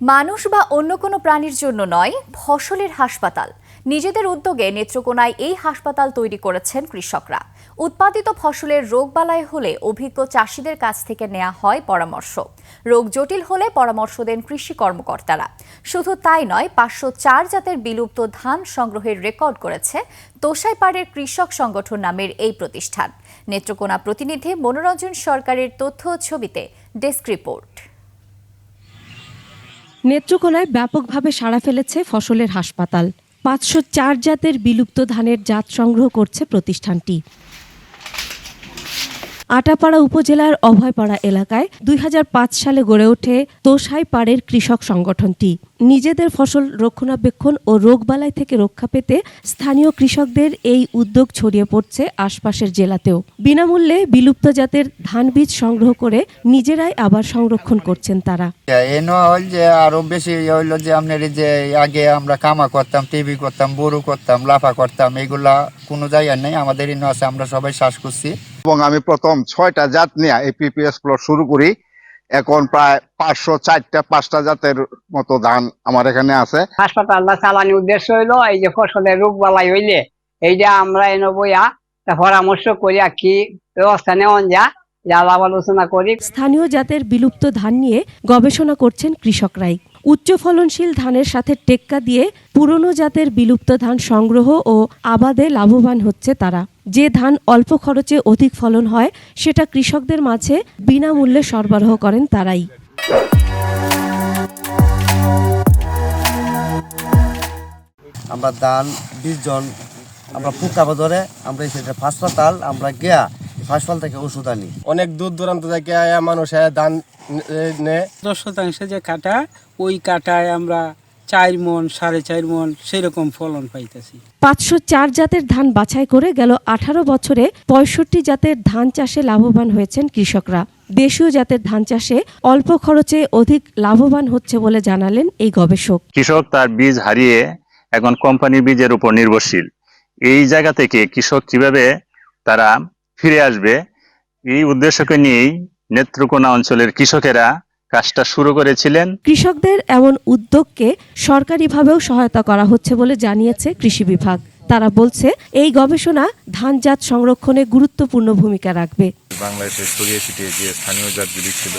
মানুষ বা অন্য কোনো প্রাণীর জন্য নয়, ফসলের হাসপাতাল। নিজেদের উদ্যোগে নেত্রকোনায় এই হাসপাতাল তৈরি করেছেন কৃষকরা। উৎপাদিত ফসলের রোগবালাই হলে অভিজ্ঞ চাষিদের কাছ থেকে নেওয়া হয় পরামর্শ। রোগ জটিল হলে পরামর্শ দেন কৃষি কর্মকর্তারা। শুধু তাই নয়, পাঁচশো চার জাতের বিলুপ্ত ধান সংগ্রহের রেকর্ড করেছে তোষাইপাড়ের কৃষক সংগঠন নামের এই প্রতিষ্ঠান। নেত্রকোনা প্রতিনিধি মনোরঞ্জন সরকারের তথ্য ছবিতে ডেস্ক রিপোর্ট। নেত্রকোনায় ব্যাপকভাবে সাড়া ফেলেছে ফসলের হাসপাতাল। পাঁচশো চার জাতের বিলুপ্ত ধানের জাত সংগ্রহ করছে প্রতিষ্ঠানটি। আটাপাড়া উপজেলার অভয়পাড়া এলাকায় দুই হাজার পাঁচ সালে গড়ে ওঠে তোষাই পাড়ের কৃষক সংগঠনটি। নিজেদের ফসল রক্ষণাবেক্ষণ ও রোগবালাই থেকে রক্ষা পেতে স্থানীয় কৃষকদের এই উদ্যোগ ছড়িয়ে পড়ছে আশপাশের জেলাতেও। বিনামূল্যে বিলুপ্ত জাতের ধান বীজ সংগ্রহ করে নিজেরাই আবার সংরক্ষণ করছেন তারা। যে আরও বেশি হইল যে আপনার যে আগে আমরা কামা করতাম, টিভি করতাম বড়ু করতাম, লাফা করতাম, এগুলা কোনো জায়গায় নেই, আমাদের আছে, আমরা সবাই শ্বাস করছি এবং আমি প্রথম ছয়টা জাত নিয়ে এই পিপিএস প্লট শুরু করি। এখন প্রায় পাঁচশো চারটা পাঁচটা জাতের মতো ধান আমার এখানে আছে। হাসপাতালটা চালানি উদ্দেশ্য হইল এই যে ফসলের রোগ বালাই হইলে এইটা আমরা এনে বইয়া পরামর্শ করিয়া কি ব্যবস্থা নেওয়া যা যা আলোচনা করি। স্থানীয় জাতের বিলুপ্ত ধান নিয়ে গবেষণা করছেন কৃষকরাই উচ্চ ফলনশীল ধানের সাথে টেক্কা দিয়ে পুরনো জাতের বিলুপ্ত ধান সংগ্রহ ও আবাদে লাভবান হচ্ছে তারা। যে ধান অল্প খরচে অধিক ফলন হয় সেটা কৃষকদের মাঝে বিনামূল্যে সরবরাহ করেন তারাই। আমরা ধান বিশ জন আমরা পোকা ধরে আমরা এই সেটা হাসপাতাল আমরা গিয়া হাসপাতাল থেকে ওষুধ আনি। অনেক দূর দূরান্ত থেকে মানুষ ধান নে। দশ শতাংশে যে কাটা ওই কাটায় আমরা চার মন সাড়ে চার মন সেরকম ফলন পাইতেছি। পাঁচশো চার জাতের ধান বাছাই করে গেল আঠারো বছরে পঁয়ষট্টি জাতের ধান চাষে লাভবান হয়েছেন কৃষকরা। দেশীয় জাতের ধান চাষে অল্প খরচে অধিক লাভবান হচ্ছে বলে জানালেন এই গবেষক। কৃষক তার বীজ হারিয়ে এখন কোম্পানির বীজের উপর নির্ভরশীল। এই জায়গা থেকে কৃষক কীভাবে তারা ফিরে আসবে এই উদ্দেশ্যকে নিয়েই নেত্রকোনা অঞ্চলের কৃষকেরা কাজটা শুরু করেছিলেন। কৃষকদের এমন উদ্যোগকে সরকারিভাবেও সহায়তা করা হচ্ছে বলে জানিয়েছে কৃষি বিভাগ। তারা বলছে এই গবেষণা ধানজাত সংরক্ষণে গুরুত্বপূর্ণ ভূমিকা রাখবে। বাংলাদেশে ছড়িয়ে ছিটিয়ে যে স্থানীয় জাতগুলি ছিল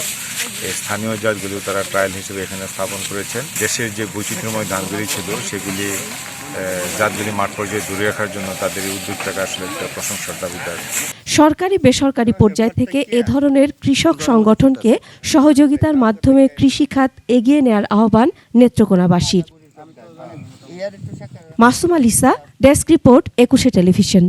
এই স্থানীয় জাতগুলি তারা ট্রায়াল হিসেবে এখানে স্থাপন করেছেন। দেশের যে বৈচিত্র্যময় ধানগুলি ছিল সেগুলি জাতগুলি মাঠ পর্যায়ে দূরে রাখার জন্য তাদের এই উদ্যোগটাকে আসলে একটা প্রশংসার দাবিদার সরকারি, বেসরকারি পর্যায় থেকে এ ধরনের কৃষক সংগঠনকে সহযোগিতার মাধ্যমে কৃষিখাত এগিয়ে নেয়ার আহ্বান নেত্রকোনাবাসীর। Masum Alisa desk report, Ekushey television.